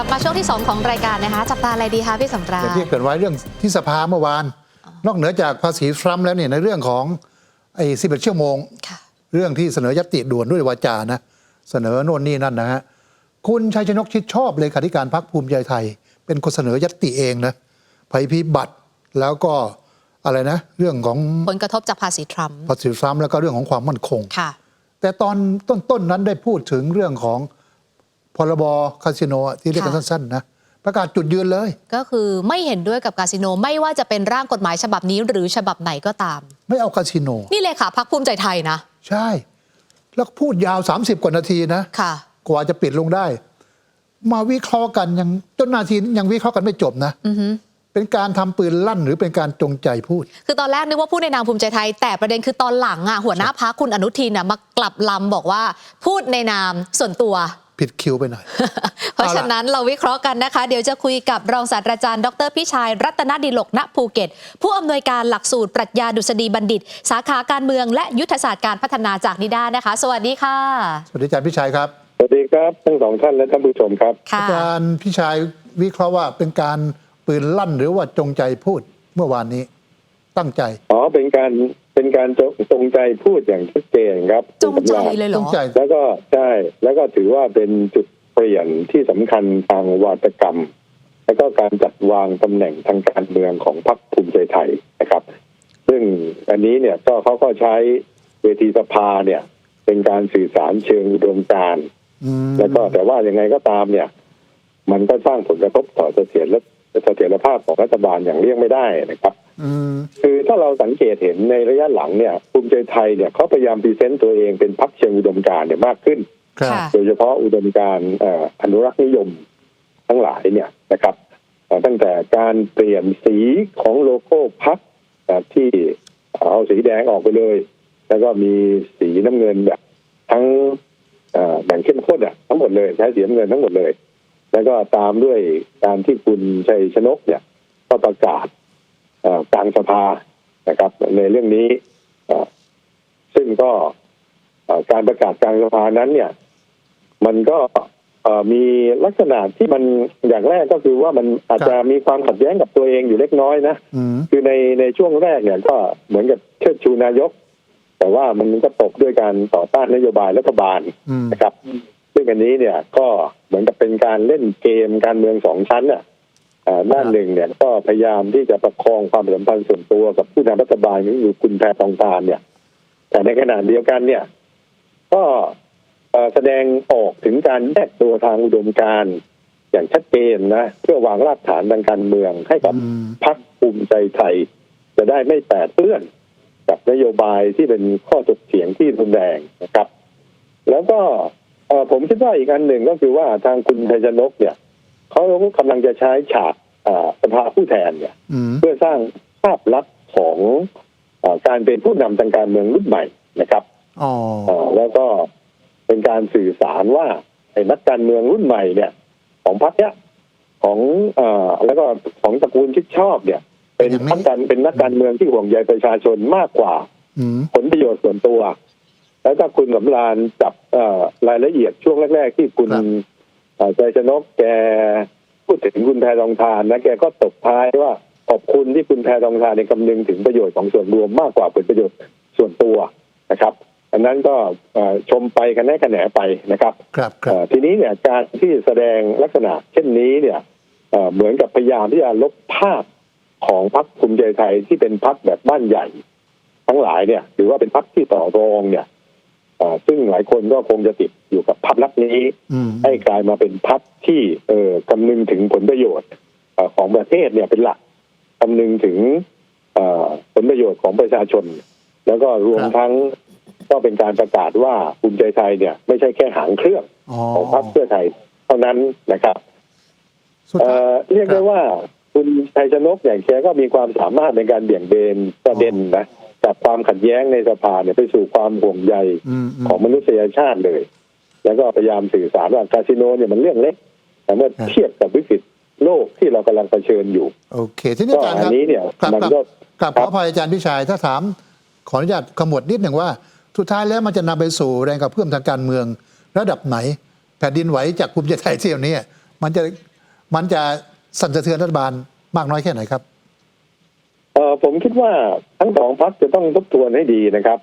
กลับมาช่วงที่ 2 ของรายการนะคะจับตาอะไรดีคะพี่สำราอย่างญที่เกริดไว้เรื่องที่สภาเมื่อวาน นอกเหนือจากภาษีทรัมป์แล้วเนี่ยในเรื่องของไอ้11ชั่วโมงค่ะเรื่องที่เสนอยติด่วนด้วยวาจานะเสนอโน่นนี่นั่นนะฮะคุณชัยชนกชิดชอบเลยขาธิการพักภูมิใจไทย เป็นคนเสนอยติเองนะภัยพิบัติแล้วก็อะไรนะ เรื่องของผลกระทบจากภาษีทรัมป์ภาษีทรัมป์แล้วก็เรื่องของความมั่นคงค่ะแต่ตอนต้นๆนั้นได้พูดถึงเรื่องของ พรบคาสิโนที่เรียกกันค่ะสั้นๆนะประกาศจุดยืนเลย ก็คือไม่เห็นด้วยกับคาสิโนไม่ว่าจะเป็นร่างกฎหมายฉบับนี้หรือฉบับไหนก็ตาม ไม่เอาคาสิโน นี่เลยค่ะพักภูมิใจไทยนะ ใช่ แล้วก็พูดยาว 30 กว่านาทีนะค่ะ กว่าจะปิดลงได้ มาวิเคราะห์กันยังจนนาทียังวิเคราะห์กันไม่จบนะอือฮึเป็นการทำปืนลั่นหรือเป็นการจงใจพูด คือตอนแรกนึกว่าพูดในนามภูมิใจไทย แต่ประเด็นคือตอนหลังอะหัวหน้าพักคุณอนุทินน่ะมากลับลำบอกว่า พูดในนามส่วนตัว ผิดคิวไปหน่อย เพราะฉะนั้นเราวิเคราะห์กันนะคะ เดี๋ยวจะคุยกับรองศาสตราจารย์ ดรพิชัย รัตนดิลกณภูเก็ต ผู้อำนวยการหลักสูตรปรัชญาดุษฎีบัณฑิต สาขาการเมืองและยุทธศาสตร์การพัฒนาจากนิด้านะคะ สวัสดีค่ะ สวัสดีอาจารย์พิชัยครับ สวัสดีครับทั้งสองท่านและท่านผู้ชมครับค่ะอาจารย์พิชัยวิเคราะห์ว่าเป็นการปืนลั่นหรือว่าจงใจพูดเมื่อวานนี้ตั้งใจ อ๋อเป็นการ เป็นการจงจงใจพูดอย่างชัดเจนครับจงใจคุณกำลัเลยเหรจองใจแล้วก็ใช่แล้วก็ถือว่าเป็นจุดเปลี่ยนที่สำคัญทางวาทกรรม แล้วก็การจัดวางตำแหน่งทางการเมืองของพรรคภูมิใจไทยนะครับ ซึ่งอันนี้เนี่ยก็เขาก็ใช้เวทีสภาเนี่ย เป็นการสื่อสารเชิงอุดมการณ์อืมแล้วก็แต่ว่ายังไงก็ตามเนี่ย มันก็สร้างผลกระทบต่อเสถียรและเสถียรภาพของรัฐบาลอย่างเลี่ยงไม่ได้นะครับอืม คือถ้าเราสังเกตเห็นในระยะหลังเนี่ยภูมิใจไทยเนี่ยเขาพยายามพรีเซนต์ตัวเองเป็นพรรคเชิงอุดมการณ์เนี่ยมากขึ้นครับค่ะโดยเฉพาะอุดมการณ์เอ่ออนุรักษ์นิยมทั้งหลายเนี่ยนะครับเอ่อตั้งแต่การเปลี่ยนสีของโลโก้พรรคเอ่อที่เอาสีแดงออกไปเลย แล้วก็มีสีน้ำเงินแบบ ทั้งเอ่อแบ่งเข้มข้นอะทั้งหมดเลยใช้สีน้ำเงินทั้งหมดเลย แล้วก็ตามด้วยการที่คุณชัยชนกเนี่ยก็ประกาศเอ่อ กลางสภานะครับ ในเรื่องนี้เอ่อซึ่งก็เอ่อการประกาศกลางสภานั้นเนี่ย มันก็เอ่อมีลักษณะที่มันอย่างแรกก็คือว่ามันอาจจะมีความขัดแย้งกับตัวเองอยู่เล็กน้อยนะอืมคือในในช่วงแรกเนี่ยก็เหมือนกับเชิดชูนายก แต่ว่ามันก็ตกด้วยการต่อต้านนโยบายรัฐบาลอืมนะครับ ซึ่งอันนี้เนี่ยก็เหมือนกับเป็นการเล่นเกมการเมืองสองชั้นน่ะอ่า ด้านหนึ่งเนี่ยก็พยายามที่จะประคองความสัมพันธ์ส่วนตัวกับผู้นำรัฐบาลก็คือคุณแพทองทานเนี่ย แต่ในขณะเดียวกันเนี่ย ก็เอ่อแสดงออกถึงการแยกตัวทางอุดมการณ์อย่างชัดเจนนะ เพื่อวางรากฐานทางการเมืองให้กับอืมพรรคภูมิใจไทย จะได้ไม่แปดเปื้อนกับนโยบายที่เป็นข้อถกเถียงที่รุนแรงนะครับ แล้วก็เอ่อผมคิดว่าอีกอันหนึ่งก็คือว่าทางคุณชัยชนกเนี่ย เขากำลังจะใช้ฉากอ่าสภาผู้แทนเนี่ยอืมเพื่อสร้างภาพลักษณ์ของเออการเป็นผู้นำทางการเมืองรุ่นใหม่นะครับอ๋อเอ่อแล้วก็เป็นการสื่อสารว่าไอ้นักการเมืองรุ่นใหม่เนี่ย ของพรรคเนี้ยของเอ่อแล้วก็ของตระกูลชิดชอบเนี่ย เป็นพรรคการเป็นนักการเมืองที่ห่วงใยประชาชนมากกว่าอืมผลประโยชน์ส่วนตัว แล้วถ้าคุณสำราญจับเอ่อรายละเอียดช่วงแรก ๆ ที่คุณครับเอ่อ ใจชนกแกพูดถึงคุณแพรทองทานนะแกก็ตบท้ายว่าขอบคุณที่คุณแพรทองทานในยคำนึงถึงประโยชน์ของส่วนรวมมากกว่าผลประโยชน์ส่วนตัวนะครับอันนั้นก็เอ่อชมไปกันแน่กันแหนไปนะครับครับครัเอ่บอทีนี้เนี่ยการที่แสดงลักษณะ เช่นนี้เนี่ยเอ่อเหมือนกับพยายามที่จะลบภาพของพรรคภูมิใจไทยที่เป็นพรรคแบบบ้านใหญ่ ทั้งหลายเนี่ยหรือว่าเป็นพรรคที่ต่อรองเนี่ยเอ่อ ซึ่งหลายคนก็คงจะติดอยู่กับภาพลักษณ์นี้อืมให้กลายมาเป็นพรรคที่เอ่อคำนึงถึงผลประโยชน์เอ่อของประเทศเนี่ยเป็นหลักคำนึงถึงเอ่อผลประโยชน์ของประชาชน แล้วก็รวมครับทั้งก็เป็นการประกาศว่าภูมิใจไทยเนี่ย ไม่ใช่แค่หางเครื่องอ๋อของพรรคเพื่อไทยเท่านั้นนะครับสุดเอ่ท้ายอเรียกได้ว่าคุณชัยชนกอย่างแกก็มีความสามารถในการเบี่ยงเบนประเด็นนะ จากความขัดแย้งในสภาเนี่ยไปสู่ความห่วงใยอืมอืมของมนุษยชาติเลย แล้วก็พยายามสื่อสารว่าคาสิโนเนี่ยมันเรื่องเล็ก แต่เมื่อครับเทียบกับวิกฤตโลกที่เรากำลังเผชิญอยู่ โอเค ที่นี่ก็อาจารย์อัคนรับนี้เนี่ยครับมันครับก็กับคขรัอบอภัยอาจารย์พิชัยถ้าถาม ขออนุญาตขมวดนิดหนึ่งว่า สุดท้ายแล้วมันจะนำไปสู่แรงกระเพื่อมทางการเมือง ระดับไหน แผ่นดินไหวจากภูมิใจไทยเที่ยวนี้มันจะมันจะสั่นสะเทือนรัฐบาลมากน้อยแค่ไหนครับเออ ผมคิดว่าทั้งสองพักจะต้องทบทวนให้ดีนะครับ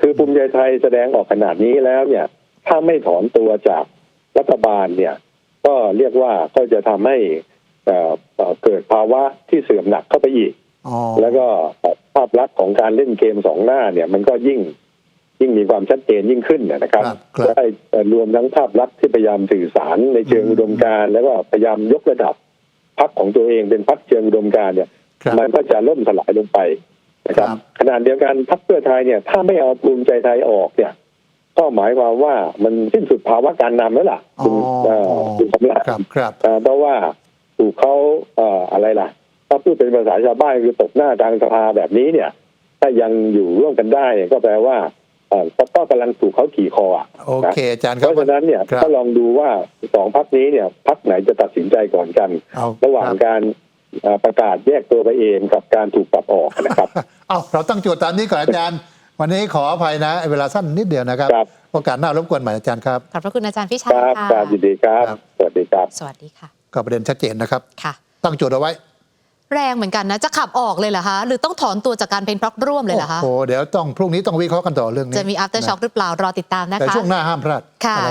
คือภูมิใจไทยแสดงออกขนาดนี้แล้วเนี่ย ถ้าไม่ถอนตัวจากรัฐบาลเนี่ย ก็เรียกว่าก็จะทำให้เอ่อเอ่อเกิดภาวะที่เสื่อมหนักเข้าไปอีกอ๋อแล้วก็ภาพลักษณ์ของการเล่นเกมสองหน้าเนี่ย มันก็ยิ่งยิ่งมีความชัดเจนยิ่งขึ้นเนยนะครับครับครับได้เอ่อรวมทั้งภาพลักษณ์ที่พยายามสื่อสารในเชิงอืมอุดมการณ์แล้วก็พยายามยกระดับพักของตัวเองเป็นพักเชิงอุดมการณ์เนี่ยครับ มันก็จะล่มสลายลงไปนะครับครับขณะเดียวกันพรรคเพื่อไทยเนี่ย ถ้าไม่เอาภูมิใจไทยออกเนี่ย ก็หมายความว่ามันสิ้นสุดภาวะการนำแล้วล่ะอ๋อคุณเอ่อคุณสำรักครับครับเอ่อเพราะว่าถูกเขาเอ่ออะไรล่ะ ถ้าพูดเป็นภาษาชาวบ้านคือตกหน้ากลางสภาแบบนี้เนี่ย ถ้ายังอยู่ร่วมกันได้เนี่ยก็แปลว่าเอ่อก็กำลังถูกเขาขี่คออะโอเคอาจารย์คเพรับราะฉะนั้นเนี่ยครับก็ลองดูว่าสองพักนี้เนี่ยพักไหนจะตัดสินใจก่อนกันเอาระหว่างคบการเอ่อ ประกาศแยกตัวไปเองกับการถูกปรับออกนะครับ เอาเราตั้งโจทย์ตามนี้ก่อนอาจารย์ วันนี้ขออภัยนะ เวลาสั้นนิดเดียวนะครับ ครับ โอกาสหน้ารบกวนใหม่อาจารย์ครับ ขอบพระคุณอาจารย์พิชัคยรับค่ะ ครับยินดีครับ ครับ สวัสดีครับ สวัสดีค่ะ ก็ประเด็นชัดเจนนะครับ ค่ะ ตั้งโจทย์เอาไว้แรงเหมือนกันนะ จะขับออกเลยเหรอคะ หรือต้องถอนตัวจากการเป็นพักร่วมเลยเหรอคะ โอ้โหเดี๋ยวต้องพรุ่งนี้ต้องวิเคราะห์กันต่อเรื่องนี้จะมี after shock หรือเปล่ารอติดตามนะแต่คะ ช่วงหน้าห้ามพลาดค่ะ อะไร